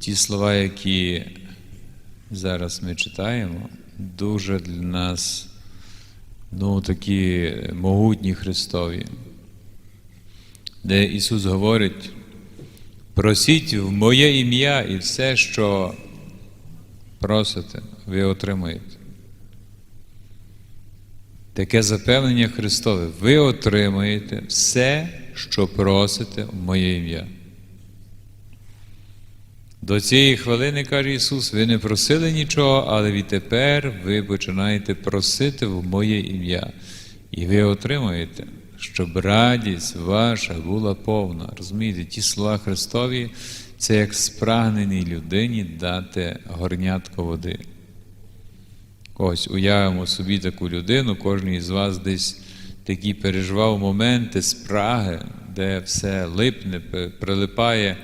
ті слова, які зараз ми читаємо, дуже для нас ну, такі могутні Христові, де Ісус говорить, просіть в моє ім'я і все, що просите, ви отримаєте. Таке запевнення Христове. Ви отримаєте все, що просите в моє ім'я. До цієї хвилини, каже Ісус, ви не просили нічого, але відтепер ви починаєте просити в моє ім'я. І ви отримаєте, щоб радість ваша була повна. Розумієте, ті слова Христові це як спрагненій людині дати горнятко води. Ось уявимо собі таку людину, кожен із вас десь такі переживав моменти спраги, де все липне, прилипає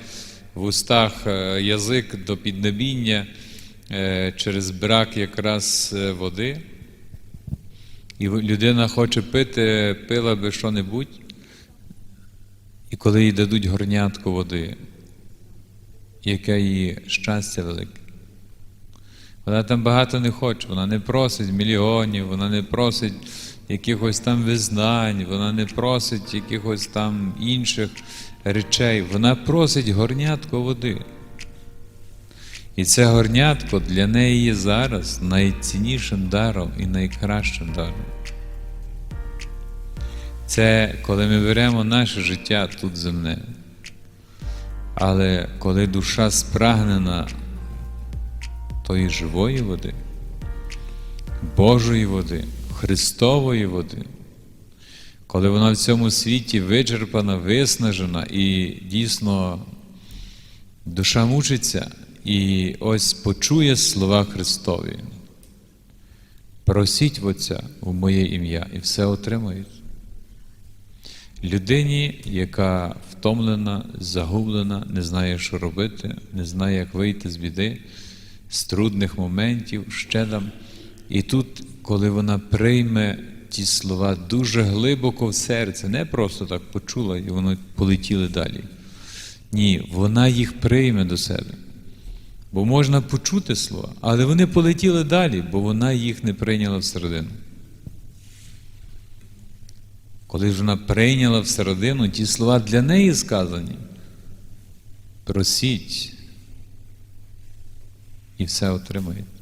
в устах е, язик до піднебіння е, через брак якраз е, води. І людина хоче пити, пила би що-небудь, і коли їй дадуть горнятку води, яке її щастя велике. Вона там багато не хоче, вона не просить мільйонів, вона не просить якихось там визнань, вона не просить якихось там інших речей. Вона просить горнятко води. І це горнятко для неї є зараз найціннішим даром і найкращим даром. Це коли ми беремо наше життя тут земне. Але коли душа спрагнена тої живої води, Божої води, Христової води, коли вона в цьому світі вичерпана, виснажена і дійсно душа мучиться і ось почує слова Христові. Просіть в Отця в моє ім'я і все отримають. Людині, яка втомлена, загублена, не знає, що робити, не знає, як вийти з біди, з трудних моментів, ще там. І тут, коли вона прийме ті слова дуже глибоко в серце, не просто так почула і воно полетіли далі. Ні, вона їх прийме до себе. Бо можна почути слова, але вони полетіли далі, бо вона їх не прийняла всередину. Коли ж вона прийняла всередину, ті слова для неї сказані. Просіть і все отримаєте.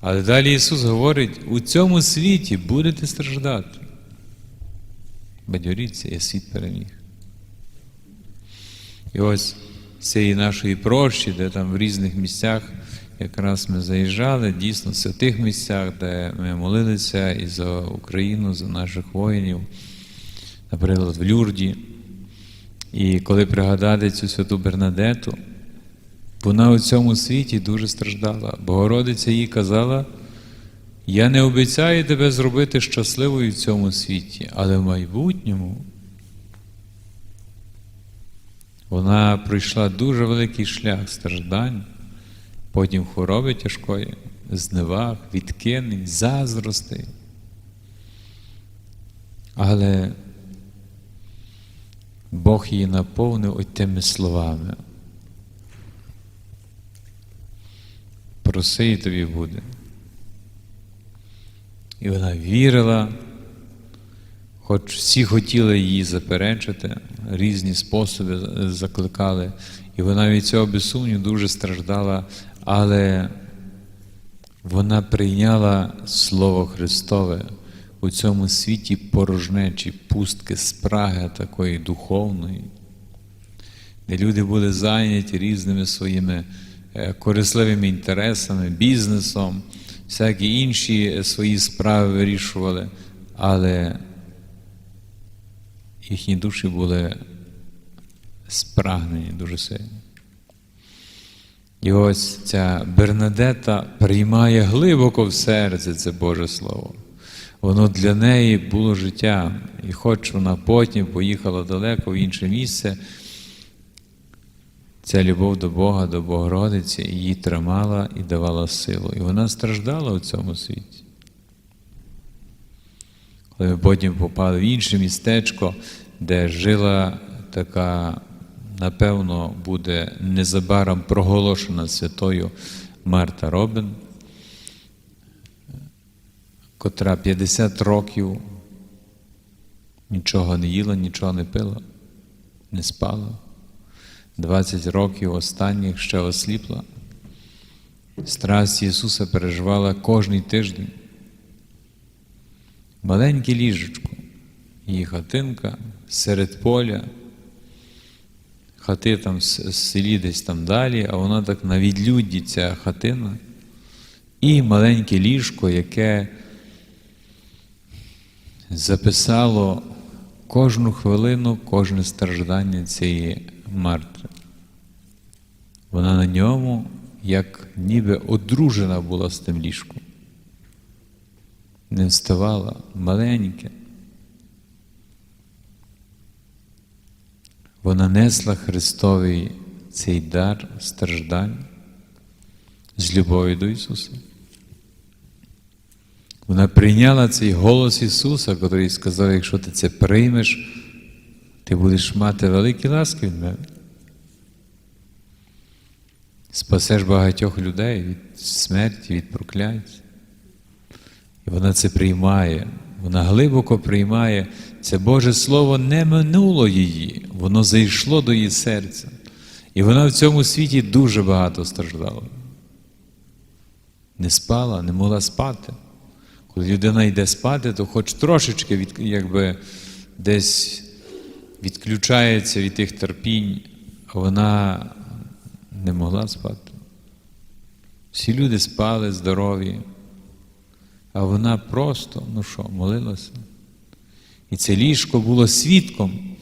Але далі Ісус говорить, у цьому світі будете страждати. Бадьоріться, я світ переміг. І ось цієї нашої прощі, де там в різних місцях якраз ми заїжджали, дійсно в святих місцях, де ми молилися і за Україну, за наших воїнів, наприклад, в Люрді. І коли пригадати цю святу Бернадету, вона у цьому світі дуже страждала. Богородиця їй казала, я не обіцяю тебе зробити щасливою в цьому світі, але в майбутньому вона пройшла дуже великий шлях страждань, потім хвороби тяжкої, зневаг, відкинень, заздростей. Але Бог її наповнив тими словами. Проси і тобі буде. І вона вірила, хоч всі хотіли її заперечити, різні способи закликали, і вона від цього без сумнів дуже страждала, але вона прийняла Слово Христове у цьому світі порожнечі, пустки, спраги такої духовної, де люди були зайняті різними своїми корисливими інтересами, бізнесом, всякі інші свої справи вирішували, але їхні душі були спрагнені дуже сильно. І ось ця Бернадета приймає глибоко в серце це Боже Слово. Воно для неї було життям. І хоч вона потім поїхала далеко в інше місце, ця любов до Бога, до Богородиці її тримала і давала силу. І вона страждала у цьому світі. Коли потім попали в інше містечко, де жила така напевно, буде незабаром проголошена святою Марта Робин, котра 50 років нічого не їла, нічого не пила, не спала. 20 років останніх ще осліпла. Страсть Ісуса переживала кожний тиждень. Маленьке ліжечко, її хатинка серед поля, хати там в селі десь там далі, а вона так на відлюдді ця хатина. І маленьке ліжко, яке записало кожну хвилину, кожне страждання цієї Марти. Вона на ньому, як ніби одружена була з тим ліжком. Не вставала, маленьке. Вона несла Христовий цей дар страждань з любові до Ісуса. Вона прийняла цей голос Ісуса, який сказав, якщо ти це приймеш, ти будеш мати великі ласки від мене. Спасеш багатьох людей від смерті, від прокляття. І вона це приймає, вона глибоко приймає. Це Боже Слово не минуло її, воно зайшло до її серця. І вона в цьому світі дуже багато страждала. Не спала, не могла спати. Коли людина йде спати, то хоч трошечки від, якби десь відключається від тих терпінь, вона не могла спати. Всі люди спали здорові, а вона просто, ну що, молилася. І це ліжко було свідком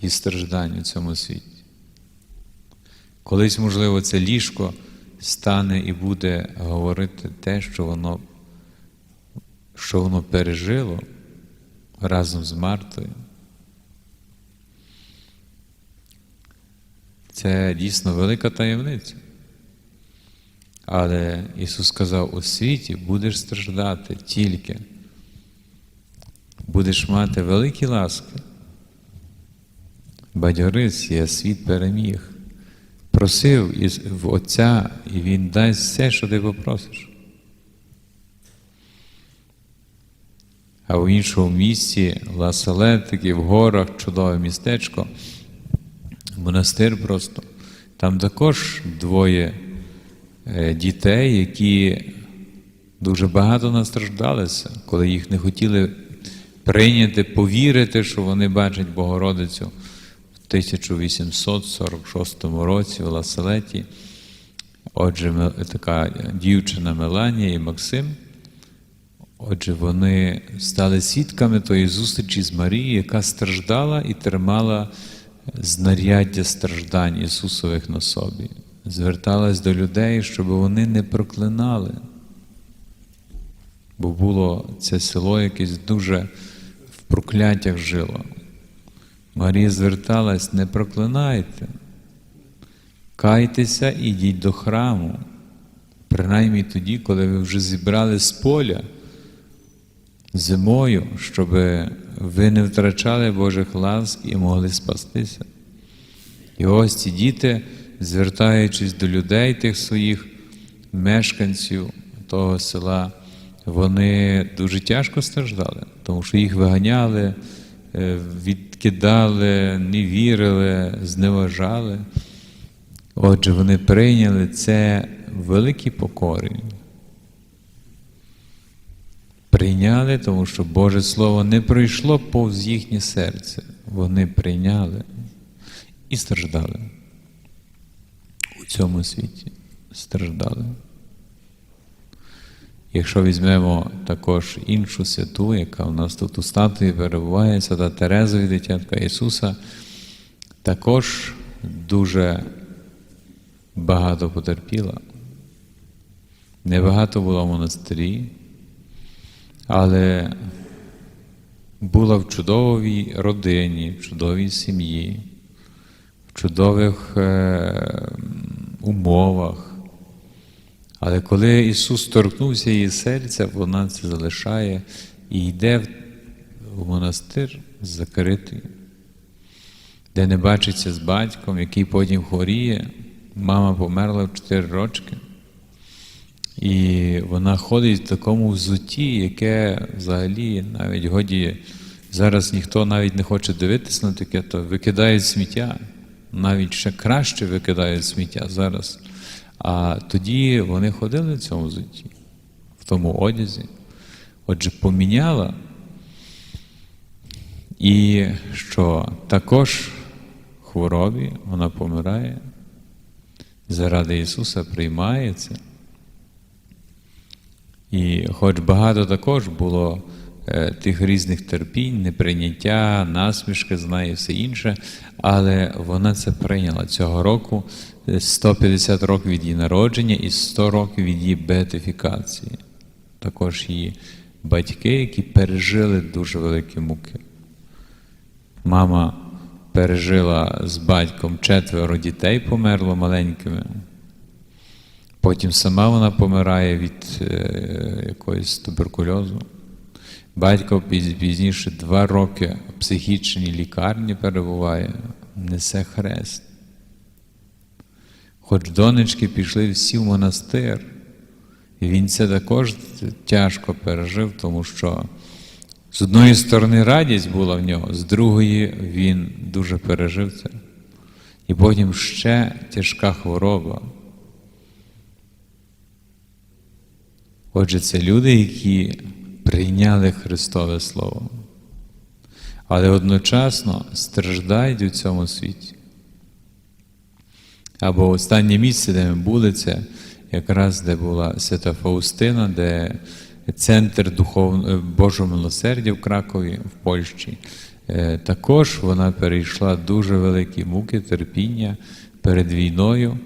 і страждань у цьому світі. Колись, можливо, це ліжко стане і буде говорити те, що воно, що воно пережило разом з Мартою. Це дійсно велика таємниця. Але Ісус сказав, у світі будеш страждати тільки, будеш мати великі ласки. Бадьорись, я світ переміг. Просив в Отця, і Він дасть все, що ти попросиш. А в іншому місці Ласелетики, в горах, чудове містечко, монастир просто. Там також двоє е, дітей, які дуже багато настраждалися, коли їх не хотіли прийняти, повірити, що вони бачать Богородицю в 1846 році в Ласелеті. Отже, така дівчина Меланія і Максим. Отже, вони стали свідками тої зустрічі з Марією, яка страждала і тримала знаряддя страждань Ісусових на собі. Зверталась до людей, щоб вони не проклинали. Бо було це село якесь дуже в прокляттях жило. Марія зверталась, не проклинайте, кайтеся і йдіть до храму. Принаймні тоді, коли ви вже зібрали з поля зимою, щоб ви не втрачали Божих ласк і могли спастися. І ось ці діти, звертаючись до людей, тих своїх мешканців того села, вони дуже тяжко страждали, тому що їх виганяли, е, відкидали, не вірили, зневажали. Отже, вони прийняли це в великій покорі. Прийняли, тому що Боже Слово не пройшло повз їхнє серце. Вони прийняли і страждали. У цьому світі страждали. Якщо візьмемо також іншу святу, яка у нас тут у статуї перебуває, свята Тереза дитятка Ісуса, також дуже багато потерпіла. Небагато було в монастирі, але була в чудовій родині, в чудовій сім'ї, в чудових е, умовах. Але коли Ісус торкнувся її серця, вона це залишає і йде в- монастир з закритою, де не бачиться з батьком, який потім хворіє. Мама померла в 4 рочки. І вона ходить в такому взутті, яке взагалі навіть годі зараз ніхто навіть не хоче дивитися на таке, то викидають сміття. Навіть ще краще викидають сміття зараз. А тоді вони ходили в цьому взутті, в тому одязі. Отже, поміняла. І що також хворобі вона помирає, заради Ісуса приймає це. І хоч багато також було е, тих різних терпінь, неприйняття, насмішки, знає все інше, але вона це прийняла цього року 150 років від її народження і 100 років від її беатифікації. Також її батьки, які пережили дуже великі муки. Мама пережила з батьком четверо дітей, померло маленькими. Потім сама вона помирає від е, якоїсь туберкульозу. Батько пізніше два роки в психічній лікарні перебуває, несе хрест. Хоч донечки пішли всі в монастир, і він це також тяжко пережив, тому що з одної сторони радість була в нього, з другої він дуже пережив це. І потім ще тяжка хвороба. Отже, це люди, які прийняли Христове Слово, але одночасно страждають у цьому світі. Або останнє місце, де ми були, це якраз де була Свята Фаустина, де центр духов... Божого милосердя в Кракові, в Польщі. Е, Також вона перейшла дуже великі муки, терпіння перед війною,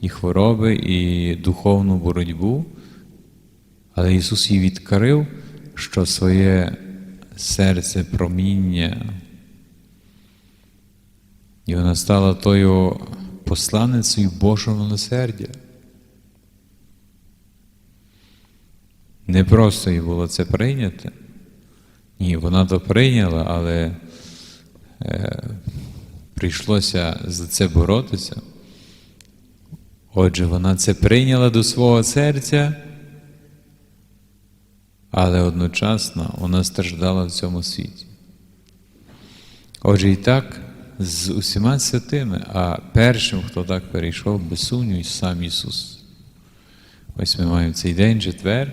і хвороби, і духовну боротьбу. Але Ісус їй відкрив, що своє серце проміння, і вона стала тою посланницею Божого милосердя. Не просто їй було це прийняти. Ні, вона то прийняла, але е, прийшлося за це боротися. Отже, вона це прийняла до свого серця, але одночасно вона страждала в цьому світі. Отже, і так з усіма святими, а першим, хто так перейшов, без сумніву, сам Ісус. Ось ми маємо цей день, четвер,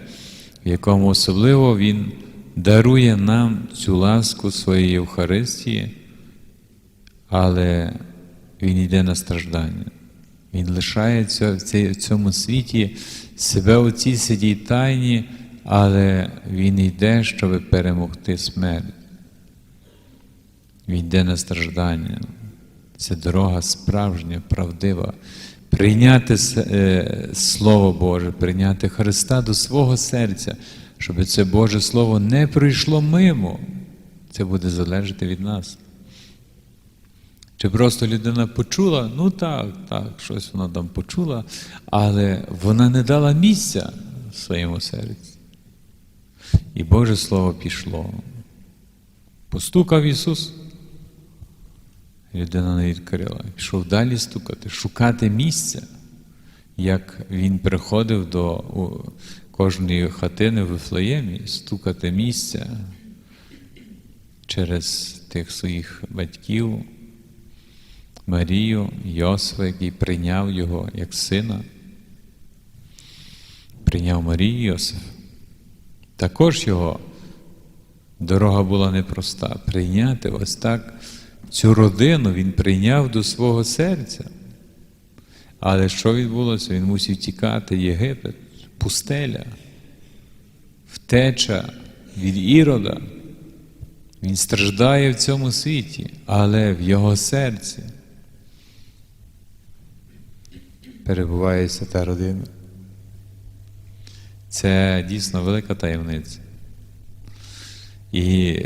в якому особливо Він дарує нам цю ласку своєї Євхаристії, але Він йде на страждання. Він лишає цьо- в цьому світі себе у цій святій тайні, але Він йде, щоб перемогти смерть. Він йде на страждання. Це дорога справжня, правдива. Прийняти е, Слово Боже, прийняти Христа до свого серця, щоб це Боже Слово не пройшло мимо. Це буде залежати від нас. Чи просто людина почула, ну так, так, щось вона там почула, але вона не дала місця своєму серці. І Боже Слово пішло. Постукав Ісус. Людина не відкрила. Пішов далі стукати, шукати місця, як він приходив до кожної хатини в Вифлеємі, стукати місця через тих своїх батьків, Марію, Йосифа, який прийняв його як сина. Прийняв Марію Йосиф. Також його дорога була непроста. Прийняти ось так цю родину він прийняв до свого серця. Але що відбулося? Він мусив тікати Єгипет, пустеля, втеча від Ірода. Він страждає в цьому світі, але в його серці перебуває свята родина. Це дійсно велика таємниця. І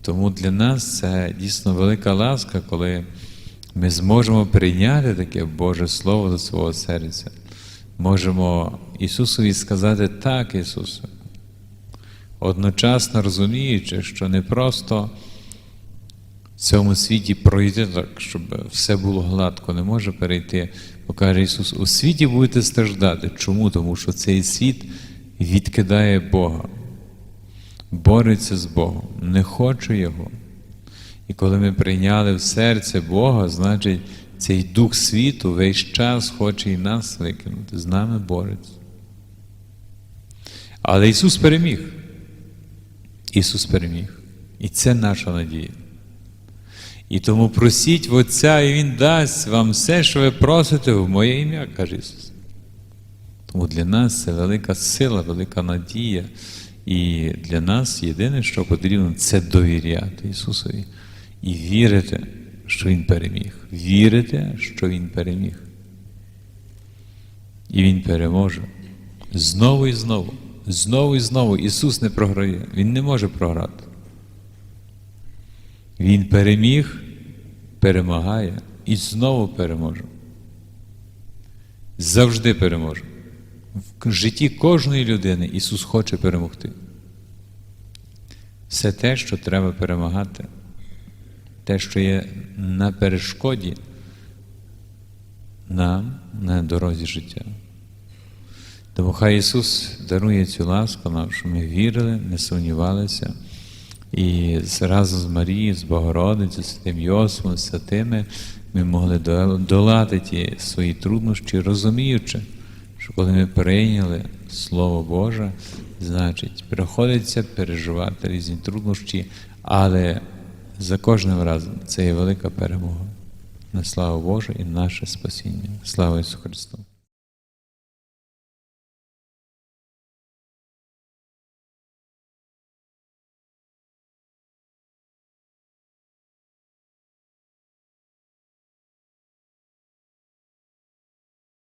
тому для нас це дійсно велика ласка, коли ми зможемо прийняти таке Боже Слово до свого серця. Можемо Ісусові сказати так, Ісусе, одночасно розуміючи, що не просто в цьому світі пройти так, щоб все було гладко, не може перейти. Бо каже Ісус, у світі будете страждати. Чому? Тому що цей світ відкидає Бога, бореться з Богом, не хоче Його. І коли ми прийняли в серце Бога, значить цей дух світу весь час хоче і нас викинути, з нами бореться. Але Ісус переміг. Ісус переміг. І це наша надія. І тому просіть в Отця, і Він дасть вам все, що ви просите в моє ім'я, каже Ісус. Тому для нас це велика сила, велика надія. І для нас єдине, що потрібно, це довіряти Ісусові і вірити, що Він переміг. Вірити, що Він переміг. І Він переможе. Знову і знову. Знову і знову Ісус не програє. Він не може програти. Він переміг, перемагає і знову переможе. Завжди переможе. В житті кожної людини Ісус хоче перемогти. Все те, що треба перемагати, те, що є на перешкоді нам на дорозі життя. Тому хай Ісус дарує цю ласку нам, щоб ми вірили, не сумнівалися. І разом з Марією, з Богородицею, Святим Йосифом, святими ми могли долати ті свої труднощі, розуміючи, коли ми прийняли Слово Боже, значить, приходиться переживати різні труднощі, але за кожним разом це є велика перемога на славу Божу і наше спасіння. Слава Ісусу Христу!